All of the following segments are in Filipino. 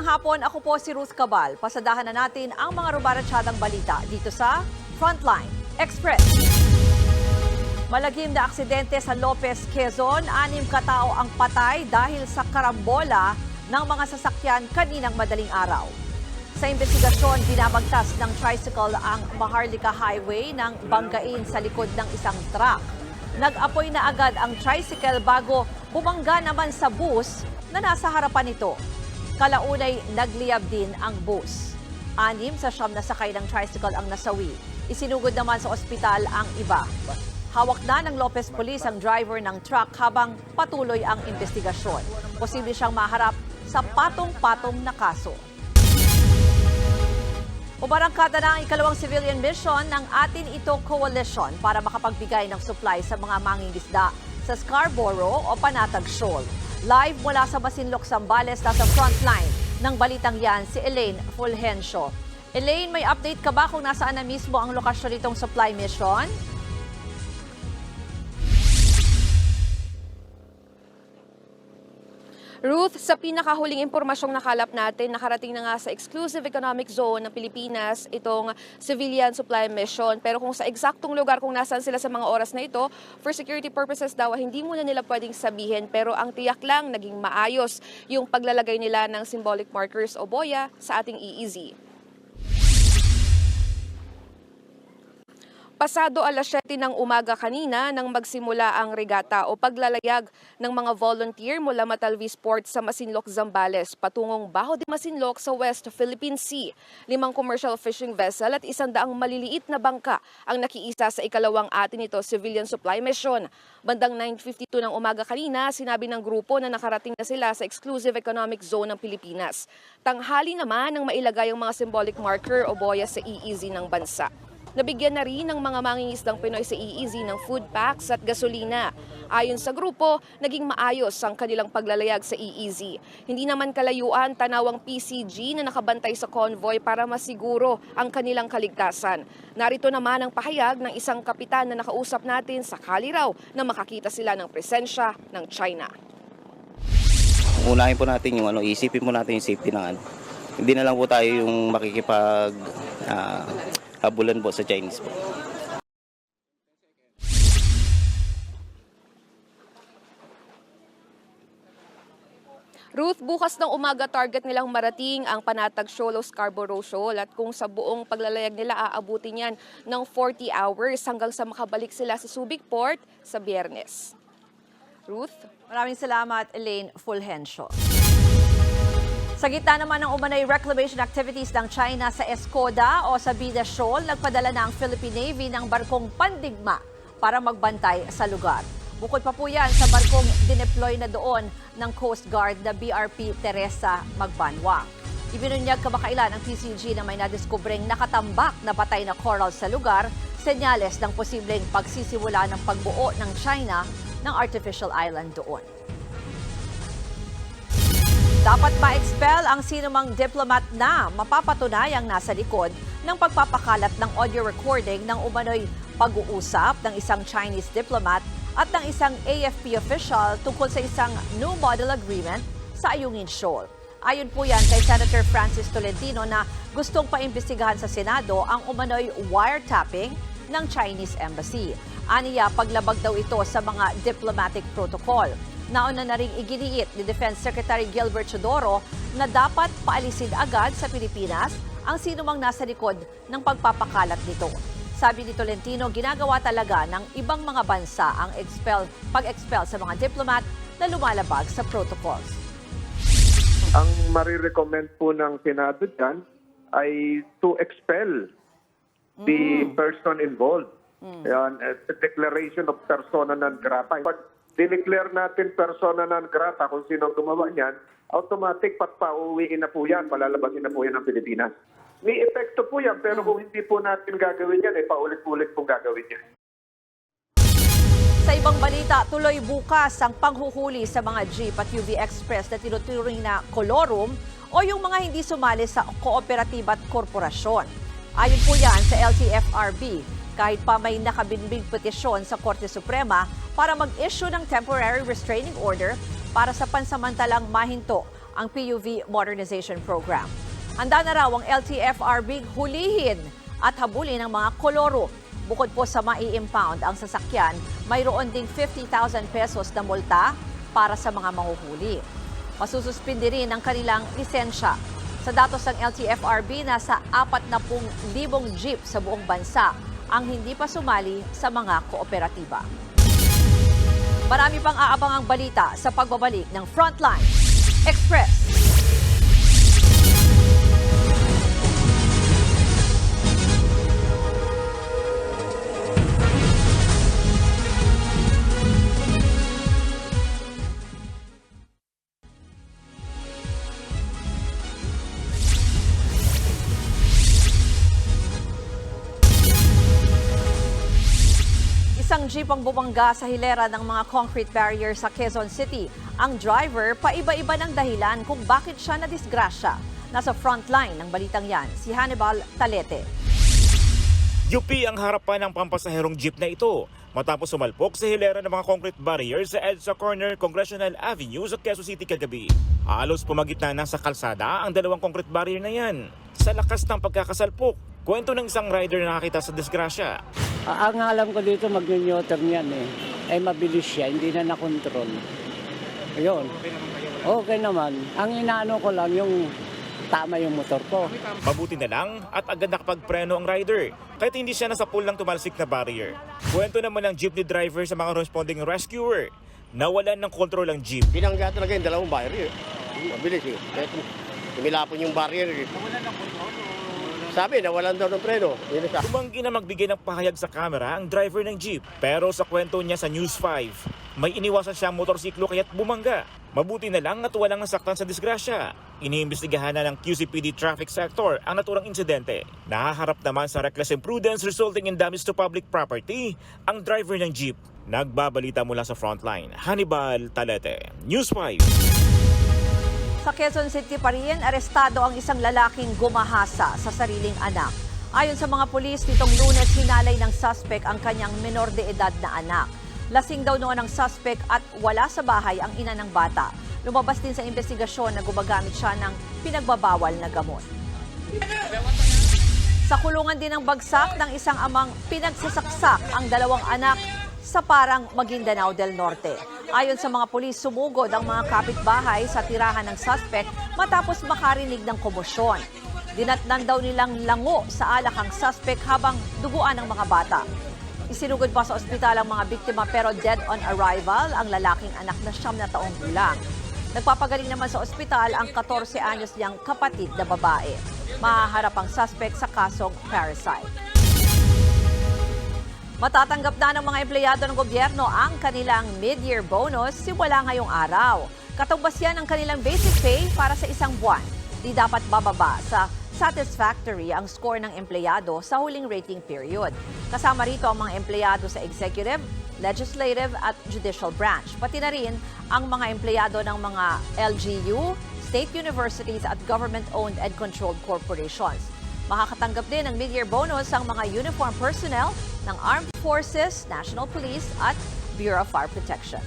hapon, ako po si Ruth Cabal. Pasadahan na natin ang mga rubaratsyadang balita dito sa Frontline Express. Malagim na aksidente sa Lopez, Quezon. Anim katao ang patay dahil sa karambola ng mga sasakyan kaninang madaling araw. Sa investigasyon, binabagtas ng tricycle ang Maharlika Highway ng banggain sa likod ng isang truck. Nag-apoy na agad ang tricycle bago bumangga naman sa bus na nasa harapan nito. Kalaunay nagliyab din ang bus. Anim sa siyam na sakay ng tricycle ang nasawi. Isinugod naman sa ospital ang iba. Hawak na ng Lopez Police ang driver ng truck habang patuloy ang investigasyon. Posible siyang maharap sa patong-patong na kaso. Umarangkada na ang ikalawang civilian mission ng Atin Ito Coalition para makapagbigay ng supply sa mga mangingisda sa Scarborough o Panatag Shoal. Live mula sa Masinloc, Sambales, nasa frontline ng balitang yan si Elaine Fulgencio. Elaine, may update ka ba kung nasaan na mismo ang lokasyon nitong supply mission? Ruth, sa pinakahuling impormasyong nakalap natin, nakarating na nga sa exclusive economic zone ng Pilipinas itong civilian supply mission. Pero kung sa eksaktong lugar kung nasaan sila sa mga oras na ito, for security purposes daw, hindi muna nila pwedeng sabihin. Pero ang tiyak lang, naging maayos yung paglalagay nila ng symbolic markers o boya sa ating EEZ. Pasado alas 7 ng umaga kanina nang magsimula ang regata o paglalayag ng mga volunteer mula Matalvis Port sa Masinloc, Zambales patungong Baho de Masinloc sa West Philippine Sea. Limang commercial fishing vessel at isang daang maliliit na bangka ang nakiisa sa ikalawang atin ito civilian supply mission. Bandang 9.52 ng umaga kanina, sinabi ng grupo na nakarating na sila sa exclusive economic zone ng Pilipinas. Tanghali naman nang mailagay ang mga symbolic marker o boya sa EEZ ng bansa. Nabigyan na rin ng mga mangingisdang Pinoy sa EEZ ng food packs at gasolina. Ayon sa grupo, naging maayos ang kanilang paglalayag sa EEZ. Hindi naman kalayuan tanawang PCG na nakabantay sa convoy para masiguro ang kanilang kaligtasan. Narito naman ang pahayag ng isang kapitan na nakausap natin sa raw na makakita sila ng presensya ng China. unahin po natin yung ano, isipin po natin yung safety ng ano. Hindi na lang po tayo yung makikipag ah, habulan po sa Chinese po. Ruth, bukas ng umaga target nilang marating ang Panatag Shoal o Scarborough Shoal at kung sa buong paglalayag nila aabutin yan ng 40 hours hanggang sa makabalik sila sa Subic Port sa biyernes. Ruth? Maraming salamat, Elaine Fulgencio. Sa gitna naman ng umanay reclamation activities ng China sa Escoda o sa Bida Shoal, nagpadala na ang Philippine Navy ng barkong pandigma para magbantay sa lugar. Bukod pa po yan sa barkong dineploy na doon ng Coast Guard na BRP Teresa Magbanwa. Ibinunyag kamakailan ang PCG na may nadiskubreng nakatambak na patay na coral sa lugar, senyales ng posibleng pagsisimula ng pagbuo ng China ng artificial island doon. Dapat ma-expel ang sinumang diplomat na mapapatunayang nasa likod ng pagpapakalat ng audio recording ng umano'y pag-uusap ng isang Chinese diplomat at ng isang AFP official tungkol sa isang new model agreement sa Ayungin Shoal. Ayon po yan kay Senator Francis Tolentino na gustong paimbestigahan sa Senado ang umano'y wiretapping ng Chinese Embassy. Aniya, paglabag daw ito sa mga diplomatic protocol. Nauna na rin iginiit ni Defense Secretary Gilbert Chodoro na dapat paalisin agad sa Pilipinas ang sinumang nasa likod ng pagpapakalat nito. Sabi ni Tolentino, ginagawa talaga ng ibang mga bansa ang expel, pag-expel sa mga diplomat na lumalabag sa protocols. Ang marirecommend po ng Senado dyan ay to expel the person involved. Yan, eh, the declaration of persona non grata. Pag dineclare natin persona non grata kung sino gumawa niyan, automatic patpauwiin na po yan, palalabasin na po yan ng Pilipinas. May epekto po yan, pero kung hindi po natin gagawin yan, eh, paulit-ulit pong gagawin yan. Sa ibang balita, tuloy bukas ang panghuhuli sa mga jeep at UV Express na tinuturing na kolorum o yung mga hindi sumali sa kooperatiba at korporasyon. Ayon po yan sa LTFRB, kahit pa may nakabinbing petisyon sa Korte Suprema para mag-issue ng temporary restraining order para sa pansamantalang mahinto ang PUV Modernization Program. Handa na raw ang LTFRB hulihin at habulin ang mga koloro. Bukod po sa mai-impound ang sasakyan, mayroon ding 50,000 pesos na multa para sa mga mahuhuli. Masususpindi rin ang kanilang lisensya. Sa datos ng LTFRB, nasa 40,000 jeep sa buong bansa ang hindi pa sumali sa mga kooperatiba. Marami pang aabangang balita sa pagbabalik ng Frontline Express. Isang jeep ang bumangga sa hilera ng mga concrete barrier sa Quezon City. Ang driver, paiba-iba ng dahilan kung bakit siya nadisgrasya. Nasa frontline ng balitang yan, si Hannibal Talete. UP ang harapan ng pampasaherong jeep na ito matapos sumalpok sa hilera ng mga concrete barriers sa EDSA Corner Congressional Avenue sa Quezon City kagabi. Halos pumagitna na sa kalsada ang dalawang concrete barrier na yan. Sa lakas ng pagkakasalpok, kwento ng isang rider na nakita sa disgrasya. Ah, ang alam ko dito mag-newton yan eh. Ay mabilis siya, hindi na nakontrol. Ayun. Okay naman. Ang inaano ko lang yung tama yung motor ko. Mabuti na lang at agad nakapagpreno ang rider kahit hindi siya nasa pool ng tumalsik na barrier. Kwento naman ng jeepney driver sa mga responding rescuer. Nawalan ng kontrol ang jeep. Binangga talaga yung dalawang barrier. Mabilis eh. Kahit tumilapon yung barrier eh. Sabi, nawalan daw ng preno. Tumanggi na magbigay ng pahayag sa camera ang driver ng jeep. Pero sa kwento niya sa News 5, may iniwasan siya motorsiklo kaya't bumangga. Mabuti na lang at walang nasaktan sa disgrasya. Iniimbestigahan na ng QCPD Traffic Sector ang naturang insidente. Nahaharap naman sa reckless imprudence resulting in damage to public property ang driver ng jeep. Nagbabalita mula sa frontline, Hannibal Talete, News 5. Sa Quezon City pa rin, arestado ang isang lalaking gumahasa sa sariling anak. Ayon sa mga pulis, nitong lunes hinalay ng suspect ang kanyang menor de edad na anak. Lasing daw noon ang suspect at wala sa bahay ang ina ng bata. Lumabas din sa investigasyon na gumagamit siya ng pinagbabawal na gamot. Sa kulungan din ng bagsak ng isang amang pinagsasaksak ang dalawang anak sa parang Maguindanao del Norte. Ayon sa mga pulis, sumugod ang mga kapitbahay sa tirahan ng suspect matapos makarinig ng komosyon. Dinatnan daw nilang lango sa alak ang suspect habang duguan ng mga bata. Isinugod pa sa ospital ang mga biktima pero dead on arrival ang lalaking anak na siyam na taong gulang. Nagpapagaling naman sa ospital ang 14 anyos niyang kapatid na babae. Mahaharap ang suspect sa kasong parasite. Matatanggap na ng mga empleyado ng gobyerno ang kanilang mid-year bonus simula ngayong araw. Katumbas yan ang kanilang basic pay para sa isang buwan. Di dapat bababa sa satisfactory ang score ng empleyado sa huling rating period. Kasama rito ang mga empleyado sa executive, legislative at judicial branch. Pati na rin ang mga empleyado ng mga LGU, state universities at government-owned and controlled corporations. Makakatanggap din ng mid-year bonus ang mga uniform personnel ng Armed Forces, National Police at Bureau of Fire Protection.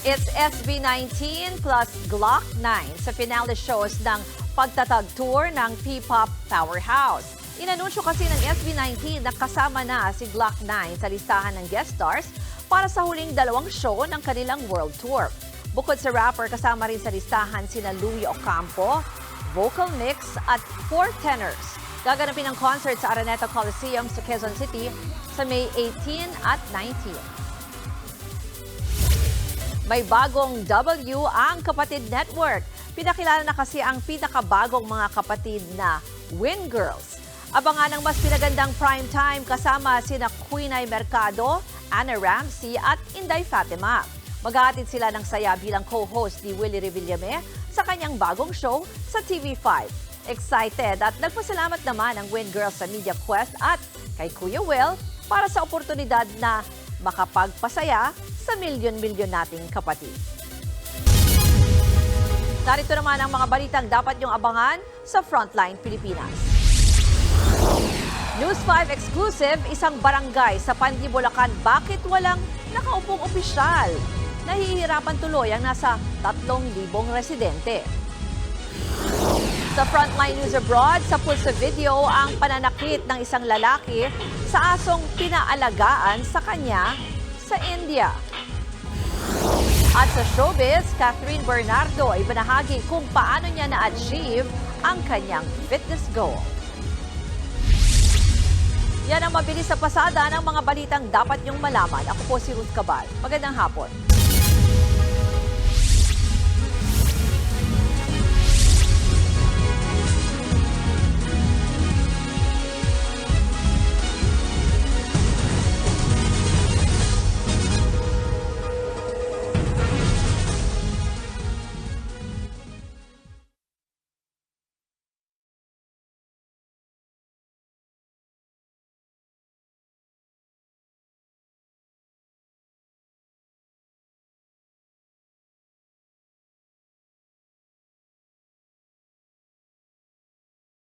It's SB19 plus Glock 9 sa finale shows ng pagtatag tour ng P-pop powerhouse. Inanunsyo kasi ng SB19 na kasama na si Glock 9 sa listahan ng guest stars para sa huling dalawang show ng kanilang world tour. Bukod sa rapper, kasama rin sa listahan sina Louie Ocampo, vocal mix at four tenors. Gaganapin ang concert sa Araneta Coliseum sa Quezon City sa May 18 at 19. May bagong W ang Kapatid Network. Pinakilala na kasi ang pinakabagong mga kapatid na Win Girls. Abangan ang mas pinagandang prime time kasama sina Quinay Mercado, Anna Ramsey at Inday Fatima. Maghahatid sila ng saya bilang co-host ni Willie Revillame sa kanyang bagong show sa TV5. Excited at nagpasalamat naman ang Win Girls sa Media Quest at kay Kuya Will para sa oportunidad na makapagpasaya sa milyon-milyon nating kapatid. Narito naman ang mga balitang dapat niyong abangan sa Frontline Pilipinas. News 5 exclusive, isang barangay sa Pandi, Bulacan. Bakit walang nakaupong opisyal? Nahihirapan tuloy ang nasa 3,000 residente. Sa Frontline News Abroad, sa pulsa video ang pananakit ng isang lalaki sa asong pinaalagaan sa kanya sa India. At sa showbiz, Catherine Bernardo ay banahagi kung paano niya na-achieve ang kanyang fitness goal. Yan ang mabilis sa pasada ng mga balitang dapat niyong malaman. Ako po si Ruth Cabal. Magandang hapon.